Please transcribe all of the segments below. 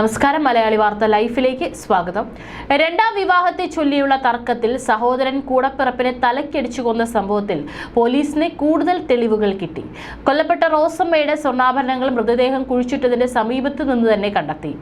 നമസ്കാരം മലയാളി വാർത്ത ലൈഫിലേക്ക് സ്വാഗതം. രണ്ടാം വിവാഹത്തെ ചൊല്ലിയുള്ള തർക്കത്തിൽ സഹോദരൻ കൂടപ്പിറപ്പിനെ തലക്കടിച്ചു കൊന്ന സംഭവത്തിൽ പോലീസിന് കൂടുതൽ തെളിവുകൾ കിട്ടി. കൊല്ലപ്പെട്ട റോസമ്മയുടെ സ്വർണാഭരണങ്ങൾ മൃതദേഹം കുഴിച്ചിട്ടതിന്റെ സമീപത്ത് നിന്ന് തന്നെ കണ്ടെത്തി.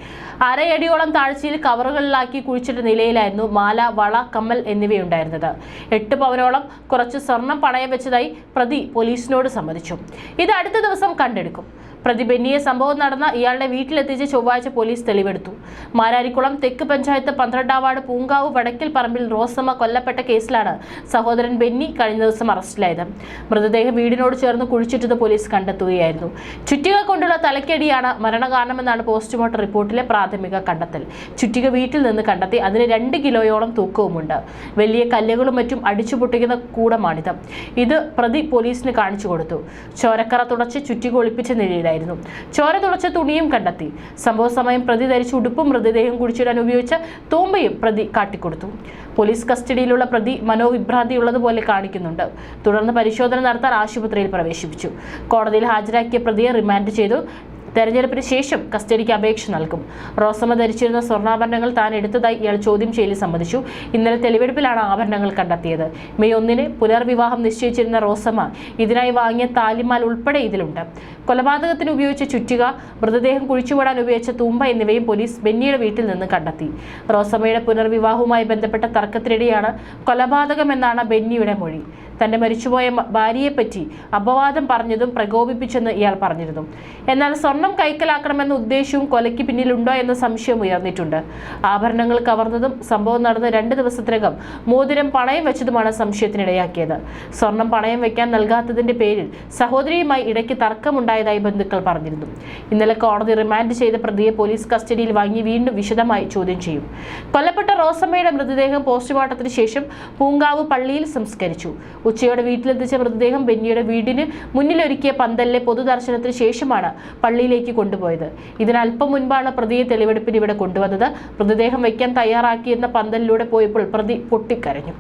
അരയടിയോളം താഴ്ചയിൽ കവറുകളിലാക്കി കുഴിച്ചിട്ട നിലയിലായിരുന്നു മാല വള കമ്മൽ എന്നിവയുണ്ടായിരുന്നത്. എട്ട് പവനോളം കുറച്ച് സ്വർണം പണയം വെച്ചതായി പ്രതി പോലീസിനോട് സമ്മതിച്ചു. ഇത് അടുത്ത ദിവസം കണ്ടെടുക്കും. പ്രതി ബെന്നിയെ സംഭവം നടന്ന ഇയാളുടെ വീട്ടിലെത്തിച്ച് ചൊവ്വാഴ്ച പോലീസ് തെളിവെടുത്തു. മാരാരിക്കുളം തെക്ക് പഞ്ചായത്ത് പന്ത്രണ്ടാം വാർഡ് പൂങ്കാവ് വടക്കിൽ പറമ്പിൽ റോസമ്മ കൊല്ലപ്പെട്ട കേസിലാണ് സഹോദരൻ ബെന്നി കഴിഞ്ഞ ദിവസം അറസ്റ്റിലായത്. മൃതദേഹം വീടിനോട് ചേർന്ന് കുഴിച്ചിട്ടത് പോലീസ് കണ്ടെത്തുകയായിരുന്നു. ചുറ്റിക കൊണ്ടുള്ള തലക്കടിയാണ് മരണകാരണമെന്നാണ് പോസ്റ്റ്മോർട്ടം റിപ്പോർട്ടിലെ പ്രാഥമിക കണ്ടെത്തൽ. ചുറ്റിക വീട്ടിൽ നിന്ന് കണ്ടെത്തി അതിന് രണ്ട് കിലോയോളം തൂക്കവുമുണ്ട്. വലിയ കല്ലുകളും മറ്റും അടിച്ചു പൊട്ടിക്കുന്ന കൂടമാണിത്. ഇത് പ്രതി പോലീസിന് കാണിച്ചു കൊടുത്തു. ചോരക്കറ തുടച്ച് ചുറ്റിക ഒളിപ്പിച്ച നിലയിലായിരുന്നു ചോര തുളച്ച തുണിയും കണ്ടെത്തി. സംഭവ സമയം പ്രതി ധരിച്ച ഉടുപ്പും മൃതദേഹം കുടിച്ചിടാൻ ഉപയോഗിച്ച തൂമ്പയും പ്രതി കാട്ടിക്കൊടുത്തു. പോലീസ് കസ്റ്റഡിയിലുള്ള പ്രതി മനോവിഭ്രാന്തി ഉള്ളതുപോലെ കാണിക്കുന്നുണ്ട്. തുടർന്ന് പരിശോധന നടത്താൻ ആശുപത്രിയിൽ പ്രവേശിപ്പിച്ചു. കോടതിയിൽ ഹാജരാക്കിയ പ്രതിയെ റിമാൻഡ് ചെയ്തു. തെരഞ്ഞെടുപ്പിന് ശേഷം കസ്റ്റഡിക്ക് അപേക്ഷ നൽകും. റോസമ്മ ധരിച്ചിരുന്ന സ്വർണാഭരണങ്ങൾ താൻ എടുത്തതായി ഇയാൾ ചോദ്യം ചെയ്യലിൽ സമ്മതിച്ചു. ഇന്നലെ തെളിവെടുപ്പിലാണ് ആഭരണങ്ങൾ കണ്ടെത്തിയത്. മെയ് ഒന്നിന് പുനർവിവാഹം നിശ്ചയിച്ചിരുന്ന റോസമ്മ ഇതിനായി വാങ്ങിയ താലിമാൽ ഉൾപ്പെടെ ഇതിലുണ്ട്. കൊലപാതകത്തിന് ഉപയോഗിച്ച ചുറ്റിക മൃതദേഹം കുഴിച്ചുവിടാൻ ഉപയോഗിച്ച തൂമ്പ എന്നിവയും പോലീസ് ബെന്നിയുടെ വീട്ടിൽ നിന്ന് കണ്ടെത്തി. റോസമ്മയുടെ പുനർവിവാഹവുമായി ബന്ധപ്പെട്ട തർക്കത്തിനിടെയാണ് കൊലപാതകമെന്നാണ് ബെന്നിയുടെ മൊഴി. തന്റെ മരിച്ചുപോയ ഭാര്യയെപ്പറ്റി അപവാദം പറഞ്ഞതും പ്രകോപിപ്പിച്ചെന്ന് ഇയാൾ പറഞ്ഞിരുന്നു. എന്നാൽ സ്വർണം കൈക്കലാക്കണമെന്ന ഉദ്ദേശവും കൊലയ്ക്ക് പിന്നിലുണ്ടോ എന്ന സംശയം ഉയർന്നിട്ടുണ്ട്. ആഭരണങ്ങൾ കവർന്നതും സംഭവം നടന്ന രണ്ട് ദിവസത്തിനകം മോതിരം പണയം വെച്ചതുമാണ് സംശയത്തിനിടയാക്കിയത്. സ്വർണം പണയം വെക്കാൻ നൽകാത്തതിന്റെ പേരിൽ സഹോദരിയുമായി ഇടയ്ക്ക് തർക്കമുണ്ടായതായി ബന്ധുക്കൾ പറഞ്ഞിരുന്നു. ഇന്നലെ കോടതി റിമാൻഡ് ചെയ്ത പ്രതിയെ പോലീസ് കസ്റ്റഡിയിൽ വാങ്ങി വീണ്ടും വിശദമായി ചോദ്യം ചെയ്യും. കൊല്ലപ്പെട്ട റോസമ്മയുടെ മൃതദേഹം പോസ്റ്റ്മോർട്ടത്തിന് ശേഷം പൂങ്കാവ് പള്ളിയിൽ സംസ്കരിച്ചു. ഉച്ചയോടെ വീട്ടിലെത്തിച്ച മൃതദേഹം ബെന്നിയുടെ വീടിന് മുന്നിലൊരുക്കിയ പന്തലിലെ പൊതുദർശനത്തിന് ശേഷമാണ് പള്ളിയിലേക്ക് കൊണ്ടുപോയത്. ഇതിനല്പം മുൻപാണ് പ്രതിയെ തെളിവെടുപ്പിന് ഇവിടെ കൊണ്ടുവന്നത്. മൃതദേഹം വയ്ക്കാൻ തയ്യാറാക്കിയിരുന്ന പന്തലിലൂടെ പോയപ്പോൾ പ്രതി പൊട്ടിക്കരഞ്ഞു.